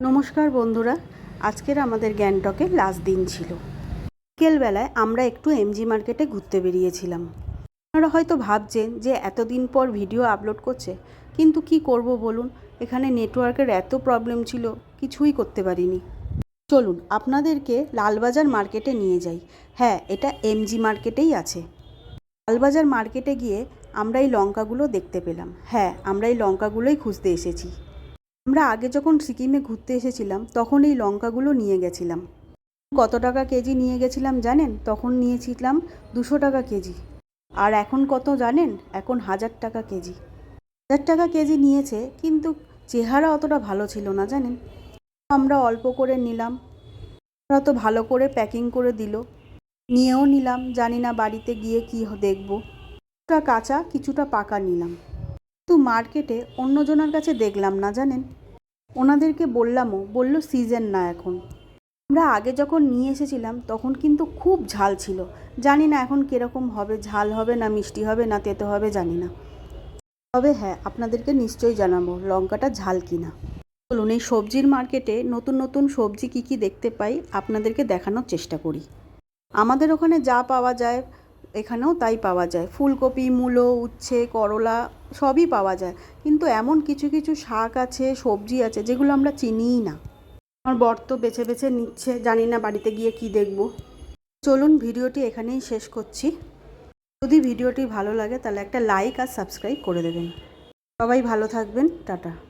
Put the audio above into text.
নমস্কার বন্ধুরা, আজকের আমাদের গ্যাংটকে লাস্ট দিন ছিল। বিকেলবেলায় আমরা একটু এমজি মার্কেটে ঘুরতে বেরিয়েছিলাম। আপনারা হয়তো ভাবছেন যে এতদিন পর ভিডিও আপলোড করছে, কিন্তু কি করব বলুন? এখানে নেটওয়ার্কের এত প্রবলেম ছিল, কিছুই করতে পারিনি। চলুন, আপনাদেরকে লালবাজার মার্কেটে নিয়ে যাই। হ্যাঁ এটা এমজি মার্কেটেই আছে। লালবাজার মার্কেটে গিয়ে আমরা এই লঙ্কাগুলো দেখতে পেলাম। হ্যাঁ আমরা এই লঙ্কাগুলোই খুঁজতে এসেছি। আমরা আগে যখন সিকিমে ঘুরতে এসেছিলাম, তখন এই লঙ্কাগুলো নিয়ে গেছিলাম। কত টাকা কেজি নিয়ে গেছিলাম জানেন? তখন নিয়েছিলাম দুশো টাকা কেজি। আর এখন কত জানেন? এখন হাজার টাকা কেজি। হাজার টাকা কেজি নিয়েছে, কিন্তু চেহারা অতটা ভালো ছিল না জানেন? আমরা অল্প করে নিলাম। ওরা তো ভালো করে প্যাকিং করে দিল। নিয়েও নিলাম, জানি না বাড়িতে গিয়ে কী দেখব। কিছুটা কাঁচা, কিছুটা পাকা নিলাম। কিন্তু মার্কেটে অন্যজনের কাছে দেখলাম না, জানেন? ওনাদেরকে বললামও, বলল সিজন না এখন। আমরা আগে যখন নিয়ে এসেছিলাম, তখন কিন্তু খুব ঝাল ছিল। জানি না এখন কীরকম হবে, ঝাল হবে না, মিষ্টি হবে না, তেতো হবে, জানি না। তবে হ্যাঁ আপনাদেরকে নিশ্চয়ই জানাব, লঙ্কাটা ঝাল কিনা। চলুন, এই সবজির মার্কেটে নতুন নতুন সবজি কী কী দেখতে পাই, আপনাদেরকে দেখানোর চেষ্টা করি। আমাদের ওখানে যা পাওয়া যায় এখানেও তাই পাওয়া যায়। ফুলকপি, মূলো, উচ্ছে, করলা সবই পাওয়া যায়। কিন্তু এমন কিছু কিছু শাক আছে, সবজি আছে, যেগুলো আমরা চিনিই না। আমার বর তো বেছে বেছে নিচ্ছে, জানি না বাড়িতে গিয়ে কি দেখব। চলুন ভিডিওটি এখানেই শেষ করছি। যদি ভিডিওটি ভালো লাগে, তাহলে একটা লাইক আর সাবস্ক্রাইব করে দেবেন। সবাই ভালো থাকবেন, টাটা।